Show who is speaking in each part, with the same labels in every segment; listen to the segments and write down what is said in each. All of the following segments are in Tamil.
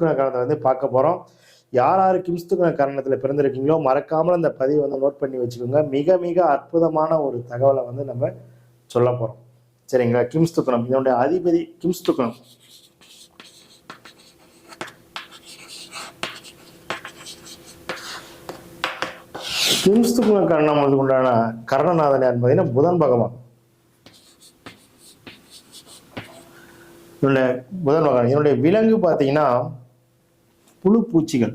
Speaker 1: கிம்ஸ்துக்குன காரணத்தை வந்து பார்க்க போகிறோம் யார் யார் கிம்ஸ்துக்குன காரணத்தில் பிறந்திருக்கீங்களோ மறக்காமல் அந்த பதிவை வந்து நோட் பண்ணி வச்சுக்கோங்க. மிக மிக அற்புதமான ஒரு தகவலை வந்து நம்ம சொல்ல போகிறோம் சரிங்களா? கிம்ஸ்துக்குணம் இதனுடைய அதிபதி கிம்ஸ்துக்குணம் கிம்ஸ்துக்குண கரணம் வந்து உண்டான கர்ணநாதன் யார் பார்த்தீங்கன்னா புதன் பகவான். என்னுடைய புதன் பகவான். என்னுடைய விலங்கு பார்த்தீங்கன்னா புழு பூச்சிகள்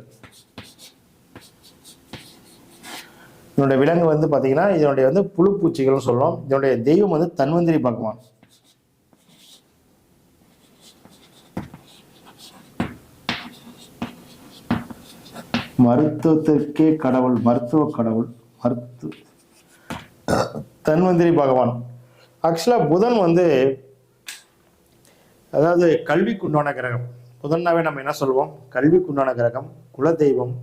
Speaker 1: இதனுடைய விலங்கு வந்து பார்த்தீங்கன்னா இதனுடைய வந்து புழு பூச்சிகள்னு சொல்லுவோம் இதனுடைய தெய்வம் வந்து தன்வந்திரி பகவான். மருத்துவத்திற்கே கடவுள் மருத்துவ கடவுள் மருத்துவ தன்வந்திரி பகவான். ஆக்சுவலாக புதன் வந்து அதாவது கல்விக்குண்டான கிரகம். புதன்னாவே நம்ம என்ன சொல்லுவோம் கல்விக்குண்டான கிரகம் குலதெய்வம்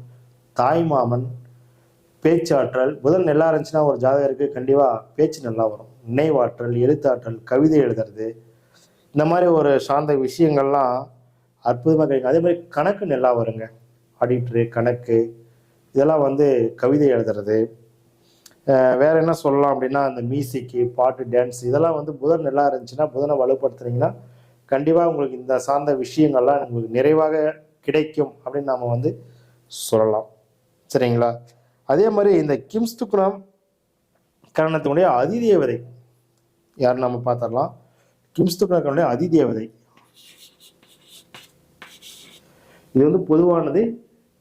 Speaker 1: தாய்மாமன் பேச்சாற்றல். புதன் நல்லா இருந்துச்சுன்னா ஒரு ஜாதகருக்கு கண்டிப்பாக பேச்சு நல்லா வரும். நினைவாற்றல் எழுத்தாற்றல் கவிதை எழுதுறது. இந்த மாதிரி ஒரு சார்ந்த விஷயங்கள்லாம் அற்புதமாக கிடைக்கும். அதே மாதிரி கணக்கு நல்லா வருங்க. ஆடிட்ரு கணக்கு இதெல்லாம் வந்து கவிதை எழுதுறது. வேற என்ன சொல்லலாம் அப்படின்னா அந்த மியூசிக்கு பாட்டு டான்ஸ் இதெல்லாம் வந்து புதன் நல்லா இருந்துச்சுன்னா புதனை வலுப்படுத்துறீங்கன்னா கண்டிப்பாக உங்களுக்கு இந்த சார்ந்த விஷயங்கள்லாம் உங்களுக்கு நிறைவாக கிடைக்கும் அப்படின்னு நாம் வந்து சொல்லலாம். சரிங்களா? அதே மாதிரி இந்த கிம்ஸ்துக்குணம் கரணத்தினுடைய அதிதேவதை யார் நம்ம பார்த்துடலாம்? கிம்ஸ்துக்குணத்தினுடைய அதிதேவதை. இது வந்து பொதுவானது.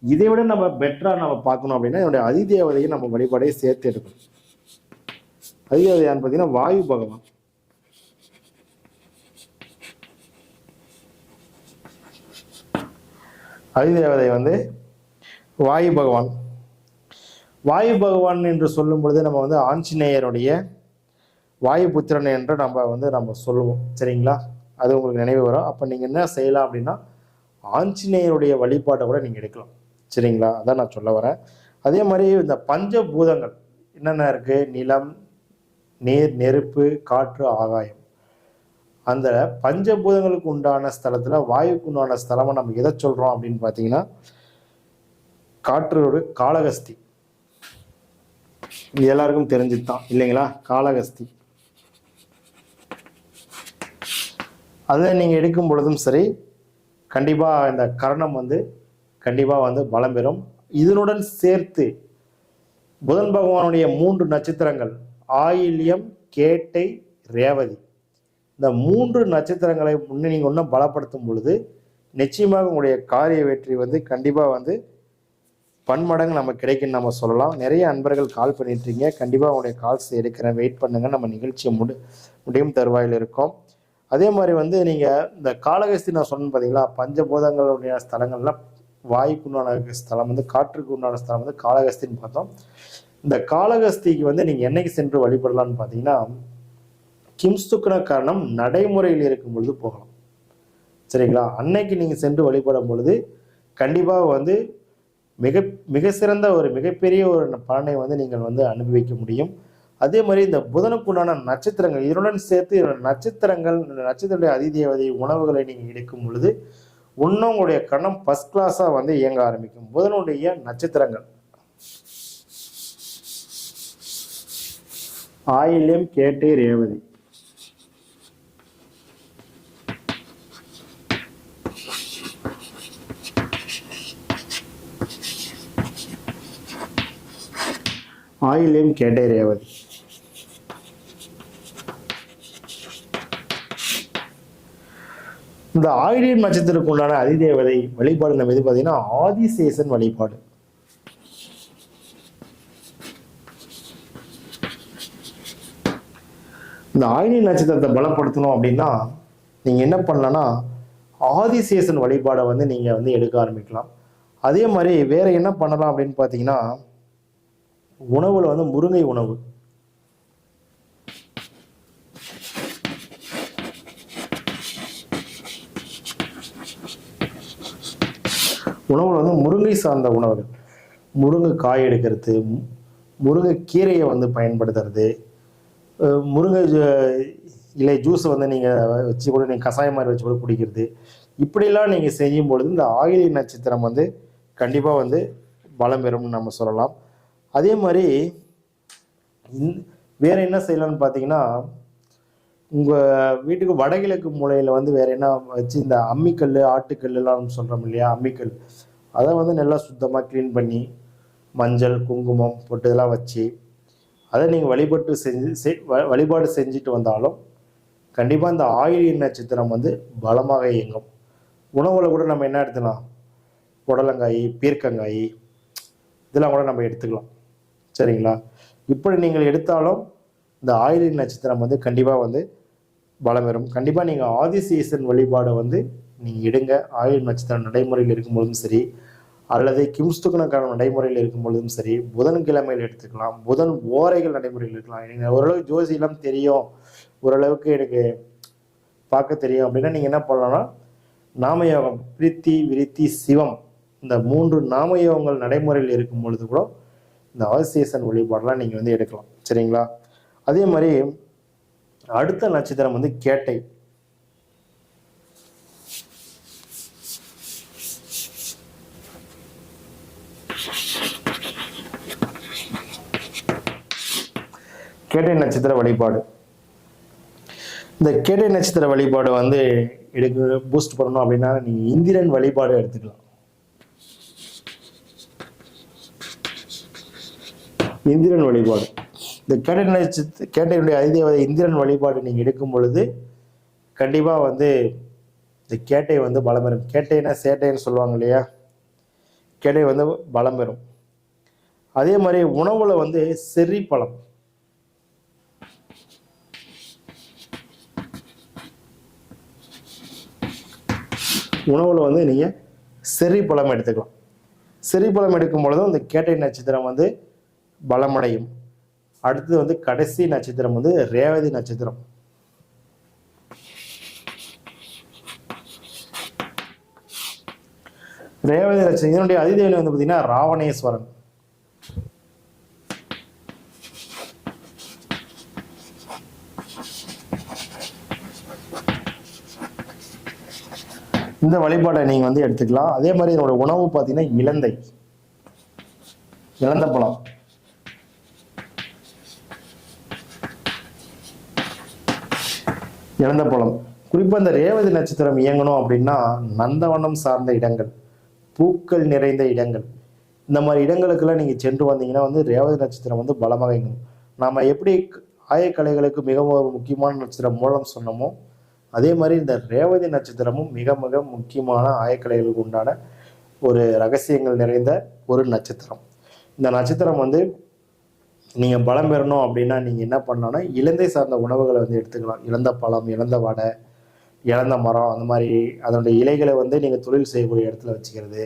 Speaker 1: இதை விட நம்ம பெட்டராக நம்ம பார்க்கணும் அப்படின்னா என்னுடைய அதிதேவதையை நம்ம வழிபாடையை சேர்த்து எடுக்கணும். அதிதேவதையான்னு பார்த்தீங்கன்னா வாயு பகவான். அதிதேவதை வந்து வாயு பகவான். வாயு பகவான் என்று சொல்லும் பொழுது நம்ம வந்து ஆஞ்சநேயருடைய வாயு புத்திரன் என்று நம்ம வந்து நம்ம சொல்லுவோம். சரிங்களா? அது உங்களுக்கு நினைவு வரும். அப்போ நீங்கள் என்ன செய்யலாம் அப்படின்னா ஆஞ்சநேயருடைய வழிபாட்டை கூட நீங்கள் எடுக்கலாம். சரிங்களா? அதான் நான் சொல்ல வரேன். அதே மாதிரி இந்த பஞ்சபூதங்கள் என்னென்ன இருக்குது நிலம் நீர் நெருப்பு காற்று ஆகாயம். அந்த பஞ்சபூதங்களுக்கு உண்டான ஸ்தலத்துல வாயுக்கு உண்டான ஸ்தலமா நம்ம எதை சொல்றோம் அப்படின்னு பார்த்தீங்கன்னா காற்றோடு காளகஸ்தி இது எல்லாருக்கும் தெரிஞ்சுதான் இல்லைங்களா? காளகஸ்தி அதை நீங்கள் எடுக்கும் பொழுதும் சரி கண்டிப்பாக இந்த கரணம் வந்து கண்டிப்பாக வந்து பலம் பெறும். இதனுடன் சேர்த்து புதன் பகவானுடைய மூன்று நட்சத்திரங்கள் ஆயில்யம் கேட்டை ரேவதி. இந்த மூன்று நட்சத்திரங்களை முன்னே நீங்கள் ஒன்றும் பலப்படுத்தும் பொழுது நிச்சயமாக உங்களுடைய காரிய வெற்றி வந்து கண்டிப்பாக வந்து பன்மடங்கு நம்ம கிடைக்குன்னு நம்ம சொல்லலாம். நிறைய அன்பர்கள் கால் பண்ணிட்டுருங்க கண்டிப்பாக உங்களுடைய கால்ஸ் எடுக்கிறேன். வெயிட் பண்ணுங்க. நம்ம நிகழ்ச்சியை முடி முடியும் தருவாயில் இருக்கோம். அதே மாதிரி வந்து நீங்கள் இந்த காளகஸ்தி நான் சொன்னேன் பார்த்தீங்களா பஞ்சபூதங்களுடைய ஸ்தலங்கள்ல வாய்க்கு உண்டான ஸ்தலம் வந்து காற்றுக்கு உண்டான ஸ்தலம் வந்து காளகஸ்தின்னு பார்த்தோம். இந்த காளகஸ்திக்கு வந்து நீங்கள் என்னைக்கு சென்று வழிபடலாம்னு பார்த்தீங்கன்னா கிம்ஸ்துக்குன காரணம் நடைமுறையில் இருக்கும் பொழுது போகலாம். சரிங்களா? அன்னைக்கு நீங்கள் சென்று வழிபடும் பொழுது கண்டிப்பாக வந்து மிக மிக சிறந்த ஒரு மிகப்பெரிய ஒரு பலனை வந்து நீங்கள் வந்து அனுபவிக்க முடியும். அதே மாதிரி இந்த புதனுக்குண்டான நட்சத்திரங்கள் இதனுடன் சேர்த்து நட்சத்திரங்கள் இந்த அதி அதிதேவதை உணவுகளை நீங்கள் எடுக்கும் பொழுது இன்னும் உங்களுடைய கணம் ஃபர்ஸ்ட் கிளாஸாக வந்து இயங்க ஆரம்பிக்கும். புதனுடைய நட்சத்திரங்கள். ஆயில்யம் கேட்டை ரேவதி. ஆயிலையும் கேட்டை ரேவதி. இந்த ஆயிலியம் நட்சத்திரத்துக்கு உண்டான அதிதேவதை வழிபாடு நம்ம எது பார்த்தீங்கன்னா ஆதிசேஷன் வழிபாடு. இந்த ஆயிலிய நட்சத்திரத்தை பலப்படுத்தணும் அப்படின்னா நீங்கள் என்ன பண்ணலன்னா ஆதிசேஷன் வழிபாடை வந்து நீங்கள் வந்து எடுக்க ஆரம்பிக்கலாம். அதே மாதிரி வேற என்ன பண்ணலாம் அப்படின்னு பார்த்தீங்கன்னா உணவில் வந்து முருங்கை உணவு. உணவில் வந்து முருங்கை சார்ந்த உணவுகள். முருங்கை காய் எடுக்கிறது முருங்கை கீரையை வந்து பயன்படுத்துறது. முருங்கை ஜூ- இலை ஜூஸை வந்து நீங்கள் வச்சு கூட நீங்கள் கஷாயம் மாதிரி வச்சு கூட குடிக்கிறது. இப்படிலாம் நீங்கள் செய்யும் பொழுது இந்த ஆயிலி நட்சத்திரம் வந்து கண்டிப்பாக வந்து பலம் பெறும்னு நம்ம சொல்லலாம். அதே மாதிரி இந் வேற என்ன செய்யலாம்னு பார்த்தீங்கன்னா உங்கள் வீட்டுக்கு வடகிழக்கு மூலையில் வந்து வேற என்ன வச்சு இந்த அம்மிக்கல் ஆட்டுக்கல்லாம் சொல்கிறோம் இல்லையா அம்மிக்கல். அதை வந்து நல்லா சுத்தமாக க்ளீன் பண்ணி மஞ்சள் குங்குமம் போட்டு இதெல்லாம் வச்சு அதை நீங்கள் வழிபட்டு செஞ்சு செய்- வ- வழிபாடு செஞ்சுட்டு வந்தாலும் கண்டிப்பாக இந்த ஆயுள் நட்சத்திரம் வந்து பலமாக இயங்கும். உணவில் கூட நம்ம என்ன எடுத்துக்கலாம்? புடலங்காய் பீர்க்கங்காய் இதெல்லாம் கூட நம்ம எடுத்துக்கலாம். சரிங்களா? இப்படி நீங்கள் எடுத்தாலும் இந்த ஆயிலி நட்சத்திரம் வந்து கண்டிப்பாக வந்து பலம் பெறும். கண்டிப்பாக நீங்கள் ஆதிசீசன் வழிபாடை வந்து நீங்கள் எடுங்க. ஆயுள் நட்சத்திரம் நடைமுறையில் இருக்கும் பொழுதும் சரி அல்லது கிம்ஸ்துக்குனக்கான நடைமுறையில் இருக்கும் பொழுதும் சரி புதன்கிழமையில் எடுத்துக்கலாம். புதன் ஓரைகள் நடைமுறையில் இருக்கலாம். எனக்கு ஓரளவுக்கு ஜோசியெல்லாம் தெரியும். ஓரளவுக்கு எனக்கு பார்க்க தெரியும். அப்படின்னா நீங்கள் என்ன பண்ணலாம்னா நாமயோகம் பிரித்தி விருத்தி சிவம் இந்த மூன்று நாமயோகங்கள் நடைமுறையில் இருக்கும் பொழுது கூட இந்த ஆதிசேஷன் வழிபாடெல்லாம் நீங்கள் வந்து எடுக்கலாம். சரிங்களா? அதே மாதிரி அடுத்த நட்சத்திரம் வந்து கேட்டை. கேட்டை நட்சத்திர வழிபாடு. இந்த கேட்டை நட்சத்திர வழிபாடு வந்து எடுக்க பூஸ்ட் பண்ணணும் அப்படின்னா நீங்கள் இந்திரன் வழிபாடு எடுத்துக்கலாம். இந்திரன் வழிபாடு. இந்த கேட்டை நட்சத்திர கேட்டையுடைய அதிதேவதை இந்திரன் வழிபாடு நீங்கள் எடுக்கும் பொழுது கண்டிப்பாக வந்து இந்த கேட்டை வந்து பலம் பெறும். கேட்டைனா சேட்டைன்னு சொல்லுவாங்க இல்லையா? கேட்டை வந்து பலம் பெறும். அதே மாதிரி உணவில் வந்து செர்ரி பழம் உணவில் வந்து நீங்கள் செர்ரி பழம் எடுத்துக்கலாம். செர்ரி பழம் எடுக்கும் பொழுதும் இந்த கேட்டை நட்சத்திரம் வந்து பலமடையும். அடுத்தது வந்து கடைசி நட்சத்திரம் வந்து ரேவதி நட்சத்திரம். ரேவதி நட்சத்திரம் இதனுடைய அதிதேவன் வந்து பார்த்தீங்கன்னா ராவணேஸ்வரன். இந்த வழிபாடை நீங்கள் வந்து எடுத்துக்கலாம். அதே மாதிரி என்னோட உணவு பார்த்தீங்கன்னா இலந்தை. இலந்த பழம். இழந்த பழம் குறிப்பாக இந்த ரேவதி நட்சத்திரம் இயங்கணும் அப்படின்னா நந்தவனம் சார்ந்த இடங்கள் பூக்கள் நிறைந்த இடங்கள். இந்த மாதிரி இடங்களுக்கெல்லாம் நீங்கள் சென்று வந்தீங்கன்னா வந்து ரேவதி நட்சத்திரம் வந்து பலமாக இயங்கும். நாம் எப்படி ஆயக்கலைகளுக்கு மிகவும் ஒரு முக்கியமான நட்சத்திரம் மூலம் சொன்னோமோ அதே மாதிரி இந்த ரேவதி நட்சத்திரமும் மிக மிக முக்கியமான ஆயக்கலைகளுக்கு உண்டான ஒரு ரகசியங்கள் நிறைந்த ஒரு நட்சத்திரம். இந்த நட்சத்திரம் வந்து நீங்கள் பலம் பெறணும் அப்படின்னா நீங்கள் என்ன பண்ணலாம்னா இலந்தை சார்ந்த உணவுகளை வந்து எடுத்துக்கலாம். இழந்த பழம் இழந்த வடை இழந்த மரம் அந்த மாதிரி அதனுடைய இலைகளை வந்து நீங்கள் தொழில் செய்யக்கூடிய இடத்துல வச்சுக்கிறது.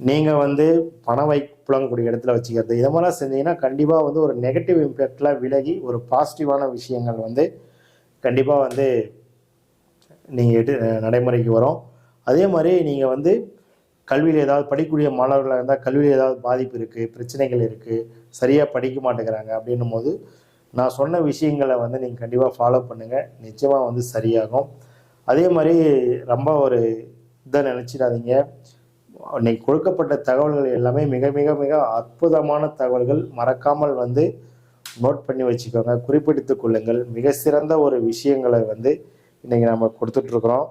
Speaker 1: நீங்கள் வந்து பணம் வை புழங்கக்கூடிய இடத்துல வச்சுக்கிறது. இதை மாதிரிலாம் செஞ்சீங்கன்னா கண்டிப்பாக வந்து ஒரு நெகட்டிவ் இம்பேக்டில் விலகி ஒரு பாசிட்டிவான விஷயங்கள் வந்து கண்டிப்பாக வந்து நீங்கள் எடு நடைமுறைக்கு வரும். அதே மாதிரி நீங்கள் வந்து கல்வியில் ஏதாவது படிக்கக்கூடிய மாணவர்களாக இருந்தால் கல்வியில் ஏதாவது பாதிப்பு இருக்குது பிரச்சனைகள் இருக்குது சரியாக படிக்க மாட்டேங்கிறாங்க அப்படின்னும் போது நான் சொன்ன விஷயங்களை வந்து நீங்கள் கண்டிப்பாக ஃபாலோ பண்ணுங்கள் நிச்சயமாக வந்து சரியாகும். அதே மாதிரி ரொம்ப ஒரு இதை நினச்சிடாதீங்க. இன்னைக்கு கொடுக்கப்பட்ட தகவல்கள் எல்லாமே மிக மிக மிக அற்புதமான தகவல்கள். மறக்காமல் வந்து நோட் பண்ணி வச்சுக்கோங்க. குறிப்பிடுத்து கொள்ளுங்கள். மிக சிறந்த ஒரு விஷயங்களை வந்து இன்றைக்கி நம்ம கொடுத்துட்ருக்குறோம்.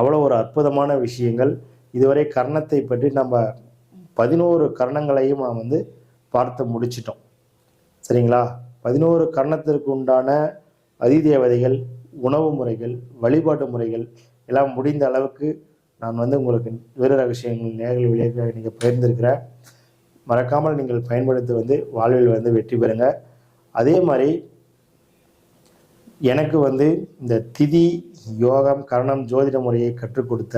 Speaker 1: அவ்வளோ ஒரு அற்புதமான விஷயங்கள். இதுவரை கர்ணத்தை பற்றி நம்ம பதினோரு கரணங்களையும் நாம் வந்து பார்த்து முடிச்சிட்டோம். சரிங்களா? பதினோரு கரணத்திற்கு உண்டான அதிதேவதைகள் உணவு முறைகள் வழிபாட்டு முறைகள் எல்லாம் முடிந்த அளவுக்கு நான் வந்து உங்களுக்கு வீர ரகசியங்கள் நேரில் விளையாட நீங்கள் பகிர்ந்திருக்கிறேன் மறக்காமல் நீங்கள் பயன்படுத்தி வந்து வாழ்வில் வந்து வெற்றி பெறுங்க. அதே மாதிரி எனக்கு வந்து இந்த திதி யோகம் கரணம் ஜோதிட முறையை கற்றுக் கொடுத்த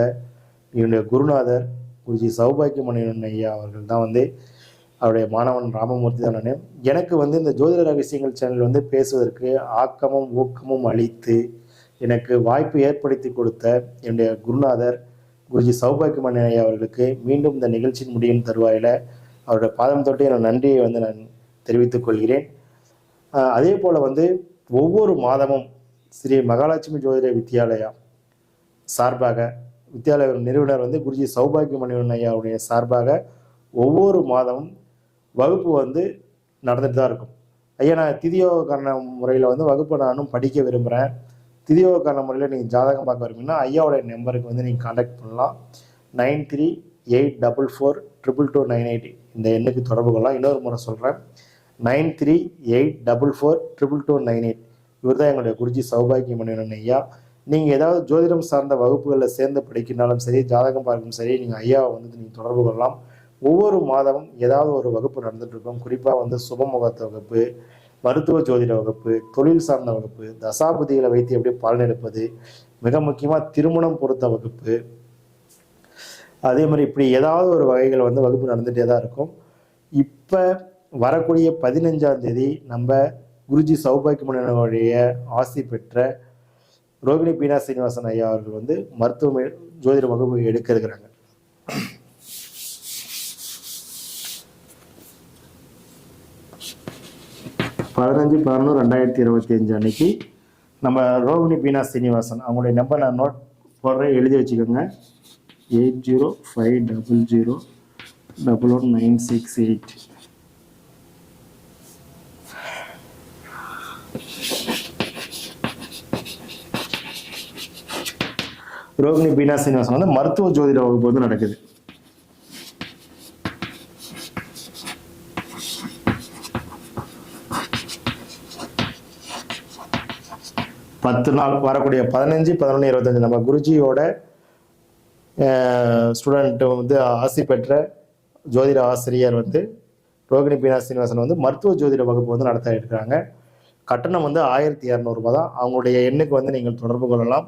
Speaker 1: என்னுடைய குருநாதர் குருஜி சௌபாக்கியமணியன் ஐயா அவர்கள் தான் வந்து அவருடைய மாணவன் ராமமூர்த்தி தான் நான் எனக்கு வந்து இந்த ஜோதிட ரகசியங்கள் சேனல் வந்து பேசுவதற்கு ஆக்கமும் ஊக்கமும் அளித்து எனக்கு வாய்ப்பு ஏற்படுத்தி கொடுத்த என்னுடைய குருநாதர் குருஜி சௌபாக்கியமணியன் ஐயா அவர்களுக்கு மீண்டும் இந்த நிகழ்ச்சியின் முடியும் தருவாயில் அவருடைய பாதம் தொட்டு என் நன்றியை வந்து நான் தெரிவித்துக் கொள்கிறேன். அதே போல் வந்து ஒவ்வொரு மாதமும் ஸ்ரீ மகாலட்சுமி ஜோதிட வித்யாலயா சார்பாக வித்யாலய நிறுவனர் வந்து குருஜி சௌபாகிய ஐயாவுடைய சார்பாக ஒவ்வொரு மாதமும் வகுப்பு வந்து நடந்துட்டு தான் இருக்கும். ஐயா நான் திதியோகரண முறையில் வந்து வகுப்பு நானும் படிக்க விரும்புகிறேன் திதியோகரண முறையில் நீங்கள் ஜாதகம் பார்க்க விரும்புங்கன்னா ஐயாவுடைய நம்பருக்கு வந்து நீங்கள் காண்டாக்ட் பண்ணலாம். Nine three eight double four triple two nine eight இந்த எண்ணுக்கு தொடர்பு கொள்ளலாம். இன்னொரு முறை சொல்கிறேன் nine three eight double four triple two nine eight. இவர் தான் எங்களுடைய குருஜி சௌபாகிய மணிவன் ஐயா. நீங்கள் ஏதாவது ஜோதிடம் சார்ந்த வகுப்புகளில் சேர்ந்து படிக்கினாலும் சரி ஜாதகம் பார்க்கும் சரி நீங்கள் ஐயாவை வந்து நீங்கள் தொடர்பு கொள்ளலாம். ஒவ்வொரு மாதமும் ஏதாவது ஒரு வகுப்பு நடந்துட்டு இருக்கும். குறிப்பாக வந்து சுபமுகத்த வகுப்பு மருத்துவ ஜோதிட வகுப்பு தொழில் சார்ந்த வகுப்பு தசாபதிகளை வைத்து எப்படி பலன் எடுப்பது மிக முக்கியமாக திருமணம் பொறுத்த வகுப்பு. அதே மாதிரி இப்படி ஏதாவது ஒரு வகைகள் வந்து வகுப்பு நடந்துகிட்டே தான் இருக்கும். இப்போ வரக்கூடிய பதினஞ்சாம் தேதி நம்ம குருஜி சௌபாக்கியமனுடைய ஆசி பெற்ற ரோகிணி பீனா சீனிவாசன் ஐயா அவர்கள் வந்து மருத்துவ ஜோதிட வகுப்பு எடுக்க இருக்கிறாங்க பதினஞ்சு பதினொன்று ரெண்டாயிரத்தி இருபத்தி அஞ்சு அன்னைக்கு நம்ம ரோகிணி பீனா சீனிவாசன் அவங்களுடைய நம்பர் நான் நோட் போடுறேன் எழுதி வச்சுக்கோங்க. Eight zero five double zero double one nine six eight. Rohini Beena Srinivasan வந்து மருத்துவ ஜோதிட வகுப்பு வந்து நடக்குது. பத்து நாள் வரக்கூடிய பதினஞ்சு பதினொன்று இருபத்தஞ்சு நம்ம குருஜியோட ஸ்டூடெண்ட் வந்து ஆசி பெற்ற ஜோதிட ஆசிரியர் வந்து ரோகிணி பீனா சீனிவாசன் வந்து மருத்துவ ஜோதிட வகுப்பு வந்து நடத்த இருக்கிறாங்க. கட்டணம் வந்து ஆயிரத்தி இரநூறுபா தான். அவங்களுடைய எண்ணுக்கு வந்து நீங்கள் தொடர்பு கொள்ளலாம்.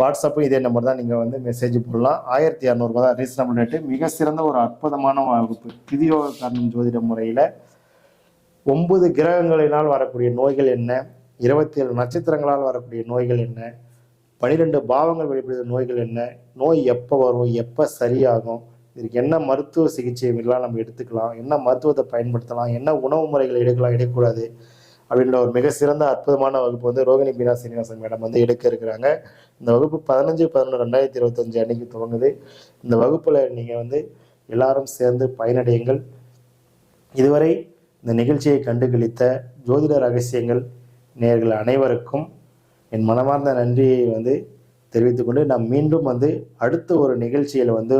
Speaker 1: வாட்ஸ்அப்பும் இதே நம்பர் தான். நீங்கள் வந்து மெசேஜ் போடலாம். ஆயிரத்தி இரநூறுபா தான் ரீசனபிள் ரேட்டு மிக சிறந்த ஒரு அற்புதமான வகுப்பு. திதியோக காரணம் ஜோதிட முறையில் ஒன்பது கிரகங்களினால் வரக்கூடிய நோய்கள் என்ன? இருபத்தி ஏழு நட்சத்திரங்களால் வரக்கூடிய நோய்கள் என்ன? பனிரெண்டு பாவங்கள் வெளிப்படுத்த நோய்கள் என்ன? நோய் எப்போ வரும்? எப்போ சரியாகும்? இதுக்கு என்ன மருத்துவ சிகிச்சை எல்லாம் நம்ம எடுத்துக்கலாம். என்ன மருத்துவத்தை பயன்படுத்தலாம்? என்ன உணவு முறைகளை எடுக்கலாம்? எடுக்கக்கூடாது. அப்படின்ற ஒரு மிக சிறந்த அற்புதமான வகுப்பு வந்து ரோகிணி பீனா சீனிவாசன் மேடம் வந்து எடுக்க இருக்கிறாங்க. இந்த வகுப்பு பதினஞ்சு பதினொன்று ரெண்டாயிரத்தி இருபத்தஞ்சு அன்னைக்கு துவங்குது. இந்த வகுப்பில் நீங்கள் வந்து எல்லாரும் சேர்ந்து பயனடையுங்கள். இதுவரை இந்த நிகழ்ச்சியை கண்டுகளித்த ஜோதிட ரகசியங்கள் நேர்கள் அனைவருக்கும் என் மனமார்ந்த நன்றியை வந்து தெரிவித்துக்கொண்டு நாம் மீண்டும் வந்து அடுத்த ஒரு நிகழ்ச்சியில் வந்து